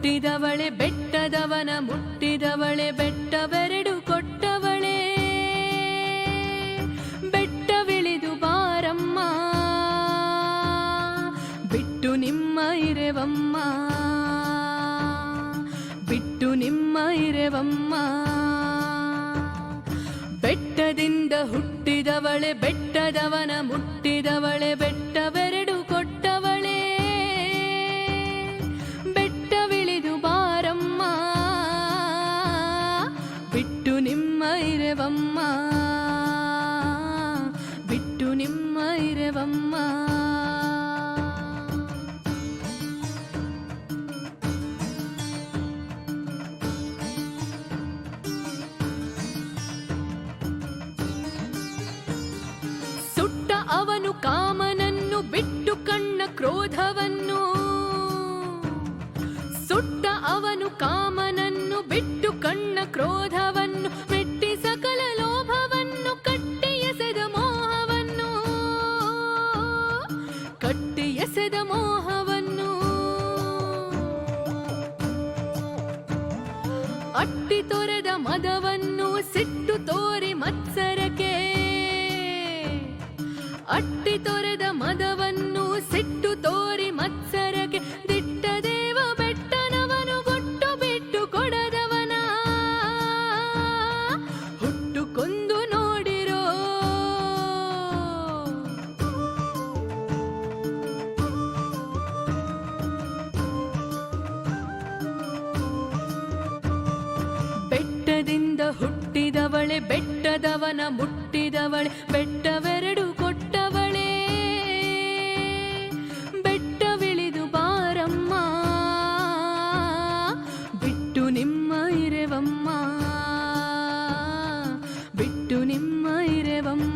ಹುಟ್ಟಿದವಳೆ ಬೆಟ್ಟದವನ, ಮುಟ್ಟಿದವಳೆ ಬೆಟ್ಟವೆರಡು ಕೊಟ್ಟವಳೆ. ಬೆಟ್ಟವಿಳಿದು ಬಾರಮ್ಮ, ಬಿಟ್ಟು ನಿಮ್ಮ ಇರೆವಮ್ಮ, ಬಿಟ್ಟು ನಿಮ್ಮ ಇರೆವಮ್ಮ. ಬೆಟ್ಟದಿಂದ ಹುಟ್ಟಿದವಳೆ ಬೆಟ್ಟದವನ, ಮುಟ್ಟಿದವಳೆ ಬಿಟ್ಟು ನಿಮ್ಮ ಇರೆವಮ್ಮ ಬಿಟ್ಟು ನಿಮ್ಮ ಕಣ್ಣ ಕ್ರೋಧವನ್ನು, ಮೆಟ್ಟಿ ಸಕಲ ಲೋಭವನ್ನು, ಕಟ್ಟಿ ಎಸೆದ ಮೋಹವನ್ನು. ಕಟ್ಟಿ ಎಸೆದ ಮೋಹವನ್ನು. ಅಟ್ಟಿ ತೊರೆದ ಮದವನ್ನು, ಸಿಟ್ಟು ತೋರಿ ಮತ್ಸರಕ್ಕೆ. ಅಟ್ಟಿ ತೊರೆದ ಮದವನ್ನು, ಸಿಟ್ಟು ತೋರಿ ಮತ್ಸರಕ್ಕೆ. ಹುಟ್ಟಿದವಳೆ ಬೆಟ್ಟದವನ ಮುಟ್ಟಿದವಳೆ ಬೆಟ್ಟವೆರಡು ಕೊಟ್ಟವಳೆ. ಬೆಟ್ಟವಿಳಿದು ಬಾರಮ್ಮ ಬಿಟ್ಟು ನಿಮ್ಮ ಇರೆವಮ್ಮ ಬಿಟ್ಟು ನಿಮ್ಮ ಇರೆವಮ್ಮ.